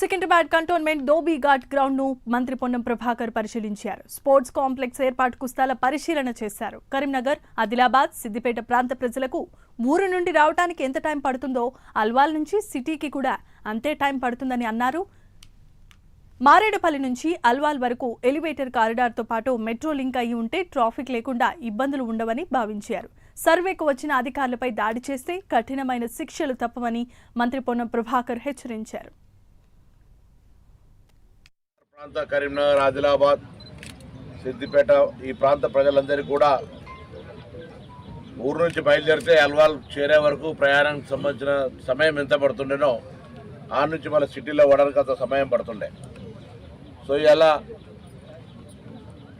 Secunderabad cantonment Dhobi Ghat గ్రౌండ్ను మంత్రి పొన్నం ప్రభాకర్ పరిశీలించారు స్పోర్ట్స్ కాంప్లెక్స్ ఏర్పాటుకు స్థల పరిశీలన చేశారు కరీంనగర్ ఆదిలాబాద్ సిద్దిపేట ప్రాంత ప్రజలకు ఊరు నుండి రావడానికి ఎంత టైం పడుతుందో అల్వాల్ నుంచి సిటీకి కూడా అంతే టైం పడుతుందని అన్నారు. మారేడుపల్లి నుంచి అల్వాల్ వరకు ఎలివేటర్ కారిడార్తో పాటు మెట్రో లింక్ అయి ఉంటే ట్రాఫిక్ లేకుండా ఇబ్బందులు ఉండవని భావించారు. సర్వేకు వచ్చిన అధికారులపై దాడి చేస్తే కఠినమైన శిక్షలు తప్పవని మంత్రి పొన్నం ప్రభాకర్ హెచ్చరించారు. ప్రాంత కరీంనగర్ ఆదిలాబాద్ సిద్దిపేట ఈ ప్రాంత ప్రజలందరికీ కూడా ఊరు నుంచి బయలుదేరితే అల్వాల్ చేరే వరకు ప్రయాణానికి సంబంధించిన సమయం ఎంత పడుతుండేనో ఆ నుంచి మన సిటీలో పడడానికి అంత సమయం పడుతుండే. సో ఇలా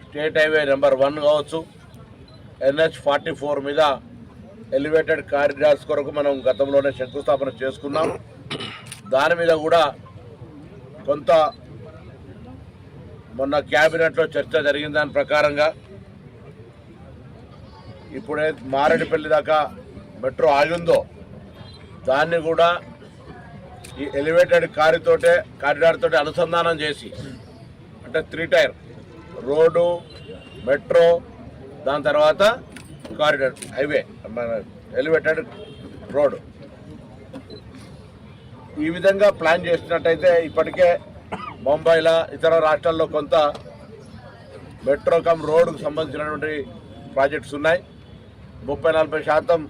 స్టేట్ హైవే నెంబర్ వన్ కావచ్చు ఎన్హెచ్ ఫార్టీ ఫోర్ మీద ఎలివేటెడ్ కారిడార్స్ కొరకు మనం గతంలోనే శంకుస్థాపన చేసుకున్నాం. దాని మీద కూడా కొంత మొన్న క్యాబినెట్లో చర్చ జరిగిన దాని ప్రకారంగా ఇప్పుడే మారేడుపల్లి దాకా మెట్రో ఆగిందో దాన్ని కూడా ఈ ఎలివేటెడ్ కారితోటే కారిడార్ అనుసంధానం చేసి అంటే త్రీ టైర్ రోడ్డు మెట్రో దాని తర్వాత కారిడార్ హైవే ఎలివేటెడ్ రోడ్ ఈ విధంగా ప్లాన్ చేసినట్టయితే ఇప్పటికే ముంబైలో ఇతర రాష్ట్రాల్లో కొంత మెట్రో కమ్ రోడ్కు సంబంధించినటువంటి ప్రాజెక్ట్స్ ఉన్నాయి. ముప్పై నలభై శాతం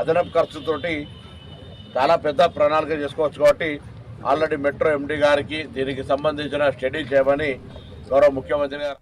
అదనపు ఖర్చుతోటి చాలా పెద్ద ప్రణాళిక చేసుకోవచ్చు కాబట్టి ఆల్రెడీ మెట్రో ఎండీ గారికి దీనికి సంబంధించిన స్టడీ చేయమని గౌరవ ముఖ్యమంత్రి గారు